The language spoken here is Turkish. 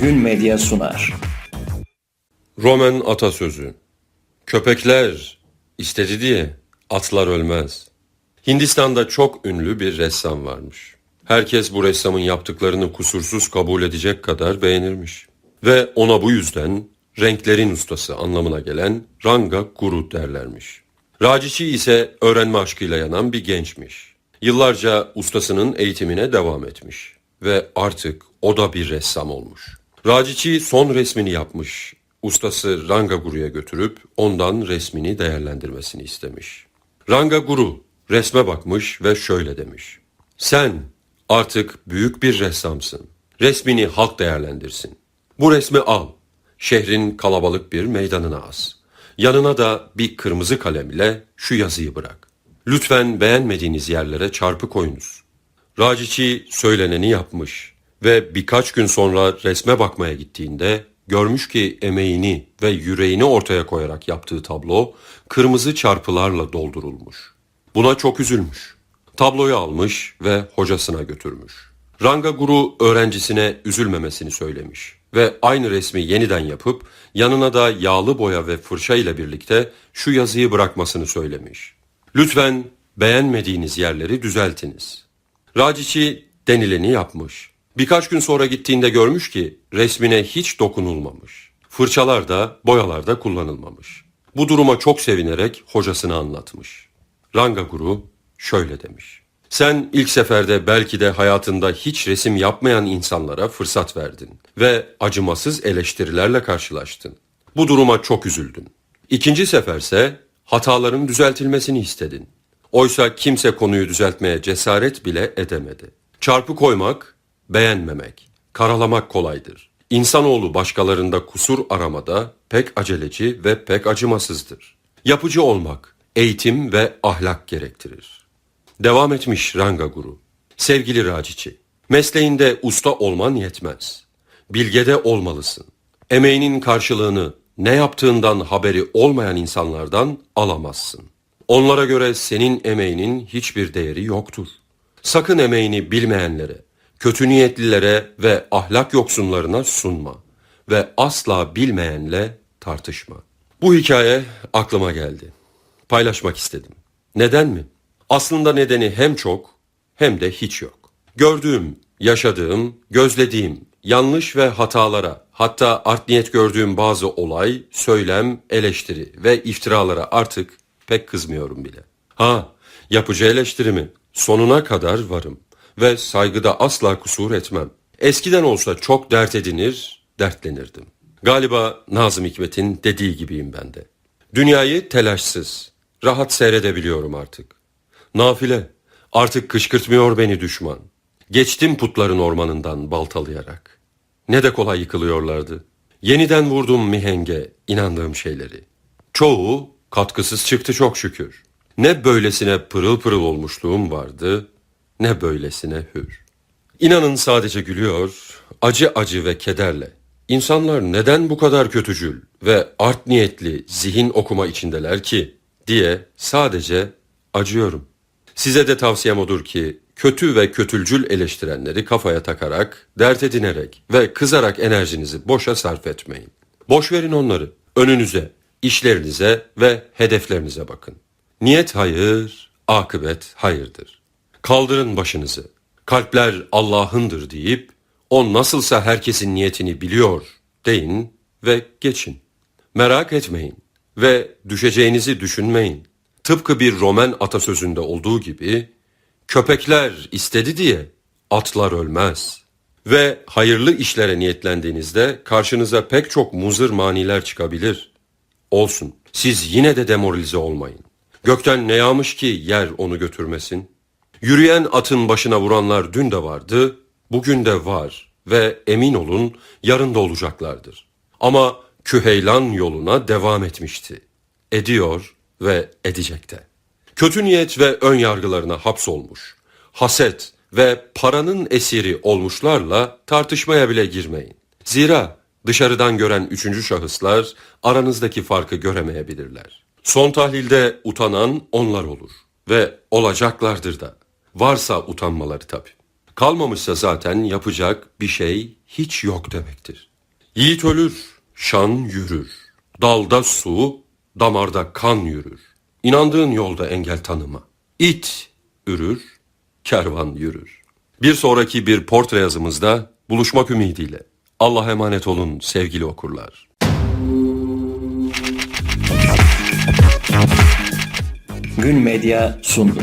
Gün Medya sunar. Roman atasözü. Köpekler istedi diye atlar ölmez. Hindistan'da çok ünlü bir ressam varmış. Herkes bu ressamın yaptıklarını kusursuz kabul edecek kadar beğenirmiş. Ve ona bu yüzden renklerin ustası anlamına gelen Ranga Guru derlermiş. Racici ise öğrenme aşkıyla yanan bir gençmiş. Yıllarca ustasının eğitimine devam etmiş ve artık o da bir ressam olmuş. Racici son resmini yapmış. Ustası Ranga Guru'ya götürüp ondan resmini değerlendirmesini istemiş. Ranga Guru resme bakmış ve şöyle demiş. Sen artık büyük bir ressamsın. Resmini halk değerlendirsin. Bu resmi al. Şehrin kalabalık bir meydanına as. Yanına da bir kırmızı kalem ile şu yazıyı bırak. Lütfen beğenmediğiniz yerlere çarpı koyunuz. Racici söyleneni yapmış ve birkaç gün sonra resme bakmaya gittiğinde görmüş ki emeğini ve yüreğini ortaya koyarak yaptığı tablo kırmızı çarpılarla doldurulmuş. Buna çok üzülmüş. Tabloyu almış ve hocasına götürmüş. Ranga Guru öğrencisine üzülmemesini söylemiş ve aynı resmi yeniden yapıp yanına da yağlı boya ve fırça ile birlikte şu yazıyı bırakmasını söylemiş. Lütfen beğenmediğiniz yerleri düzeltiniz. Racici denileni yapmış. Birkaç gün sonra gittiğinde görmüş ki resmine hiç dokunulmamış. Fırçalar da boyalar da kullanılmamış. Bu duruma çok sevinerek hocasına anlatmış. Ranga Guru şöyle demiş. Sen ilk seferde belki de hayatında hiç resim yapmayan insanlara fırsat verdin ve acımasız eleştirilerle karşılaştın. Bu duruma çok üzüldün. İkinci seferse hataların düzeltilmesini istedin. Oysa kimse konuyu düzeltmeye cesaret bile edemedi. Çarpı koymak, beğenmemek, karalamak kolaydır. İnsanoğlu başkalarında kusur aramada pek aceleci ve pek acımasızdır. Yapıcı olmak, eğitim ve ahlak gerektirir. Devam etmiş Ranga Guru. Sevgili Racici, mesleğinde usta olman yetmez. Bilgede olmalısın. Emeğinin karşılığını ne yaptığından haberi olmayan insanlardan alamazsın. Onlara göre senin emeğinin hiçbir değeri yoktur. Sakın emeğini bilmeyenlere, kötü niyetlilere ve ahlak yoksunlarına sunma ve asla bilmeyenle tartışma. Bu hikaye aklıma geldi. Paylaşmak istedim. Neden mi? Aslında nedeni hem çok hem de hiç yok. Gördüğüm, yaşadığım, gözlediğim yanlış ve hatalara, hatta art niyet gördüğüm bazı olay, söylem, eleştiri ve iftiralara artık pek kızmıyorum bile. Ha, yapıcı eleştirimi sonuna kadar varım ve saygıda asla kusur etmem. Eskiden olsa çok dert edinir, dertlenirdim. Galiba Nazım Hikmet'in dediği gibiyim ben de. Dünyayı telaşsız, rahat seyredebiliyorum artık. Nafile, artık kışkırtmıyor beni düşman. Geçtim putların ormanından baltalayarak. Ne de kolay yıkılıyorlardı. Yeniden vurdum mihenge inandığım şeyleri. Çoğu katkısız çıktı çok şükür. Ne böylesine pırıl pırıl olmuşluğum vardı, ne böylesine hür. İnanın sadece gülüyor, acı acı ve kederle. İnsanlar neden bu kadar kötücül ve art niyetli zihin okuma içindeler ki diye sadece acıyorum. Size de tavsiyem odur ki kötü ve kötülcül eleştirenleri kafaya takarak, dert edinerek ve kızarak enerjinizi boşa sarf etmeyin. Boş verin onları. Önünüze, işlerinize ve hedeflerinize bakın. Niyet hayır, akıbet hayırdır. Kaldırın başınızı. Kalpler Allah'ındır deyip o nasılsa herkesin niyetini biliyor deyin ve geçin. Merak etmeyin ve düşeceğinizi düşünmeyin. Tıpkı bir Roman atasözünde olduğu gibi köpekler istedi diye atlar ölmez. Ve hayırlı işlere niyetlendiğinizde karşınıza pek çok muzır maniler çıkabilir. Olsun. Siz yine de demoralize olmayın. Gökten ne yağmış ki yer onu götürmesin? Yürüyen atın başına vuranlar dün de vardı, bugün de var ve emin olun yarın da olacaklardır. Ama Küheylan yoluna devam etmişti. Ediyor ve edecek de. Kötü niyet ve ön yargılarına hapsolmuş, haset ve paranın esiri olmuşlarla tartışmaya bile girmeyin. Zira dışarıdan gören üçüncü şahıslar aranızdaki farkı göremeyebilirler. Son tahlilde utanan onlar olur ve olacaklardır da. Varsa utanmaları tabii. Kalmamışsa zaten yapacak bir şey hiç yok demektir. Yiğit ölür, şan yürür. Dalda su, damarda kan yürür. İnandığın yolda engel tanıma. İt ürür, kervan yürür. Bir sonraki bir portre yazımızda buluşmak ümidiyle. Allah'a emanet olun sevgili okurlar. Gün Medya sundu.